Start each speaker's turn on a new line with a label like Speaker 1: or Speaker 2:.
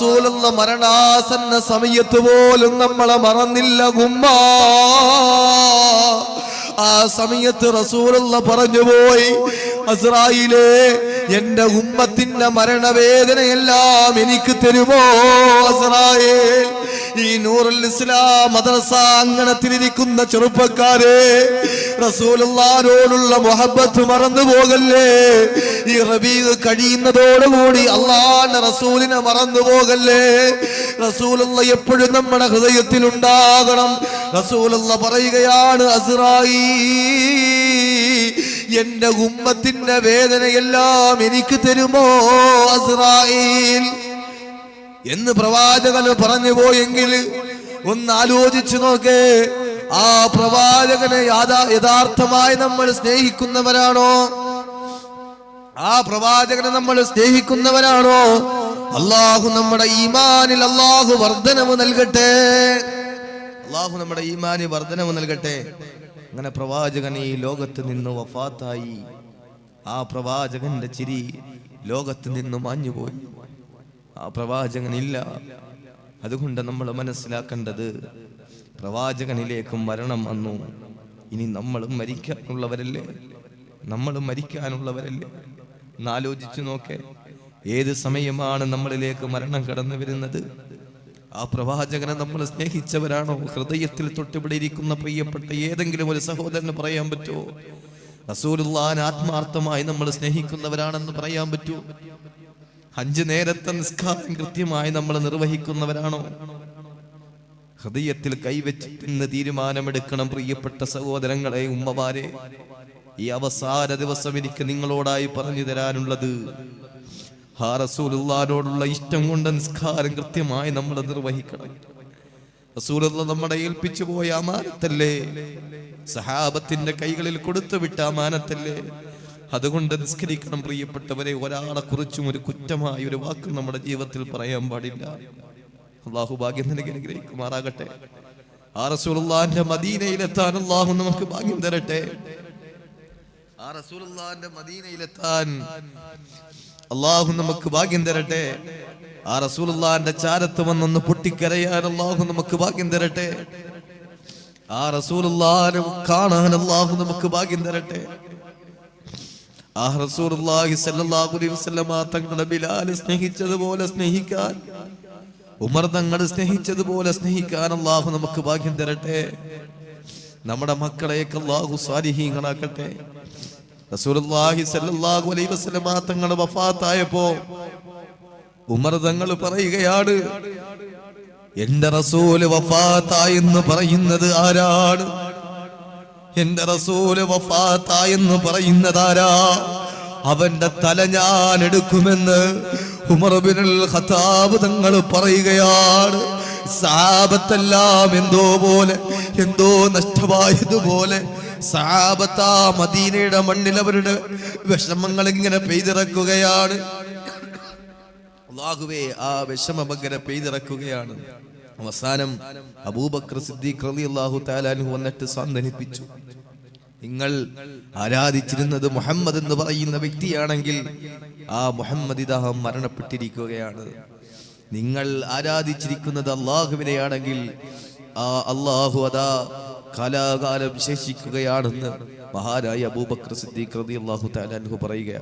Speaker 1: റസൂലുള്ള മരണാസന്ന സമയത്ത് പോലും നമ്മളെ മറന്നില്ല ഉമ്മ ആ സമയത്ത് റസൂലുള്ള പറഞ്ഞു പോയി അസ്രായിലേ എന്റെ ഉമ്മത്തിന്റെ മരണവേദനയെല്ലാം എനിക്ക് തരുമോ അസ്രായേൽ? ഈ നൂറുൽ ഇസ്ലാം മദ്രസ അങ്കണത്തിലിരിക്കുന്ന ചെറുപ്പക്കാരെ റസൂലുള്ളാരോടുള്ള മുഹബത്ത് മറന്നു പോകല്ലേ? ഈ റബീദ് കഴിയുന്നതോടുകൂടി അള്ളാന്റെ റസൂലിനെ മറന്നു പോകല്ലേ? റസൂലുള്ള എപ്പോഴും നമ്മുടെ ഹൃദയത്തിൽ ഉണ്ടാകണം റസൂലുള്ള പറയുകയാണ് അസ്രായി എന്റെ ഉമ്മത്തിന്റെ വേദനയെല്ലാം എനിക്ക് തരുമോ അസ്രായിൽ എന്ന് പ്രവാചകൻ പറഞ്ഞു പോയെങ്കിൽ ഒന്ന് ആലോചിച്ചു നോക്കേ. ആ പ്രവാചകനെ യാഥാ- യഥാർത്ഥമായി നമ്മൾ സ്നേഹിക്കുന്നവരാണോ? ആ പ്രവാചകനെ നമ്മൾ സ്നേഹിക്കുന്നവരാണോ? അള്ളാഹു നമ്മുടെ ഈമാനിൽ അള്ളാഹു വർധനവ് നൽകട്ടെ. അള്ളാഹു നമ്മുടെ ഈമാനി വർധനവ് നൽകട്ടെ. അങ്ങനെ പ്രവാചകൻ ഈ ലോകത്ത് നിന്ന് വഫാത്തായി. ആ പ്രവാചകന്റെ ചിരി ലോകത്ത് നിന്ന് മാഞ്ഞുപോയി. ആ പ്രവാചകനില്ല. അതുകൊണ്ട് നമ്മൾ മനസ്സിലാക്കേണ്ടത് പ്രവാചകനിലേക്കും മരണം വന്നു. ഇനി നമ്മളും മരിക്കാനുള്ളവരല്ലേ? നമ്മൾ മരിക്കാനുള്ളവരല്ലേ? എന്നാലോചിച്ചു നോക്കെ. ഏത് സമയമാണ് നമ്മളിലേക്ക് മരണം കടന്നു വരുന്നത്? ആ പ്രവാചകനെ നമ്മൾ സ്നേഹിച്ചവരാണോ? ഹൃദയത്തിൽ തൊട്ടിവിടെ ഇരിക്കുന്ന പ്രിയപ്പെട്ട ഏതെങ്കിലും ഒരു സഹോദരന് പറയാൻ പറ്റുമോ? റസൂലുള്ളാൻ ആത്മാർത്ഥമായി നമ്മൾ സ്നേഹിക്കുന്നവരാണെന്ന് പറയാൻ പറ്റുമോ? അഞ്ചു നേരത്തെ നിസ്കാരം കൃത്യമായി നമ്മൾ നിർവഹിക്കുന്നവരാണോ? ഹൃദയത്തിൽ കൈവച്ച് ഇന്ന് തീരുമാനമെടുക്കണം പ്രിയപ്പെട്ട സഹോദരങ്ങളെ ഉമ്മമാരെ. ഈ അവസാന ദിവസം എനിക്ക് നിങ്ങളോടായി പറഞ്ഞു തരാനുള്ളത് ഹാ റസൂലുള്ളാനോടുള്ള ഇഷ്ടം കൊണ്ട് നിസ്കാരം കൃത്യമായി നമ്മൾ നിർവഹിക്കണം. റസൂലുള്ള നമ്മളെ ഏൽപ്പിച്ചു പോയ അമാനത്തല്ലേ? സഹാബത്തിന്റെ കൈകളിൽ കൊടുത്തു വിട്ട അമാനത്തല്ലേ? അതുകൊണ്ട് നിസ്കരിക്കണം പ്രിയപ്പെട്ടവരെ. ഒരാളെ കുറിച്ചും ഒരു കുറ്റമായ ഒരു വാക്ക് നമ്മുടെ ജീവിതത്തിൽ പറയാൻ പാടില്ല. അള്ളാഹു ഭാഗ്യം നിനക്ക് അനുഗ്രഹിക്കുമാറാകട്ടെ. ആ റസൂലുള്ളാന്റെ മദീനയിലെത്താൻ അള്ളാഹു നമുക്ക് ഭാഗ്യം തരട്ടെ. ആ റസൂലുള്ളാന്റെ മദീനയിലെത്താൻ അള്ളാഹു നമുക്ക് ഭാഗ്യം തരട്ടെ. ആ റസൂലുള്ളാന്റെ ചാരത്ത് വന്നൊന്ന് പൊട്ടിക്കരയാൻ അള്ളാഹു നമുക്ക് ഭാഗ്യം തരട്ടെ. ആ റസൂലുള്ളാനെ കാണാൻ അള്ളാഹു നമുക്ക് ഭാഗ്യം തരട്ടെ. ആ റസൂലുള്ളാഹി സ്വല്ലല്ലാഹു അലൈഹി വസല്ലമ തങ്ങളുടെ ബിലാൽ സ്നേഹിച്ചതുപോലെ സ്നേഹിക്കാൻ ഉമർ തങ്ങൾ സ്നേഹിച്ചതുപോലെ സ്നേഹിക്കാൻ അള്ളാഹു നമുക്ക് ഭാഗ്യം തരട്ടെ. നമ്മുടെ മക്കളെയൊക്കെ അള്ളാഹു സ്വാലിഹീങ്ങളാക്കട്ടെ. റസൂലുള്ളാഹി സല്ലാഹു അലൈഹി വസല്ലമ തങ്ങൾ വഫാത്തായപ്പോ ഉമർ തങ്ങൾ പറയുകയാണ് എന്റെ റസൂൽ വഫാത്തായെന്ന് പറയുന്നത് ആരാണ്? എന്റെ റസൂൽ വഫാത്തായെന്ന് എന്ന് പറയുന്നതാരാ? അവന്റെ തല ഞാൻ എടുക്കുമെന്ന് ഉമർബിനുൽ ഖത്താബ് തങ്ങൾ പറയുകയാണ്. സാപത്തെല്ലാം എന്തോ പോലെ എന്തോ നഷ്ടമായതുപോലെ സാപത്താ മദീനയുടെ മണ്ണിൽ അവരുടെ വിഷമങ്ങൾ ഇങ്ങനെ പെയ്തിറക്കുകയാണ്. ആ വിഷമം അങ്ങനെ പെയ്തിറക്കുകയാണ്. അവസാനം അബൂബക്കർ സിദ്ദീഖ് റളിയല്ലാഹു തആലാഹു വന്നിട്ട് സാന്ത്വനിപ്പിച്ചു. നിങ്ങൾ ആരാധിച്ചിരുന്നത് മുഹമ്മദ് എന്ന് പറയുന്ന വ്യക്തിയാണെങ്കിൽ ആ മുഹമ്മദ് ഇതാ മരണപ്പെട്ടിരിക്കുകയാണ്. നിങ്ങൾ ആരാധിച്ചിരിക്കുന്നത് അള്ളാഹുവിനെയാണെങ്കിൽ ആ അള്ളാഹു അതാ കലാകാലം ശേഷിക്കുകയാണെന്ന് മഹാനായ അബൂബക്കർ സിദ്ദീഖ് അള്ളാഹു തആലാഹു പറയുകയാണ്.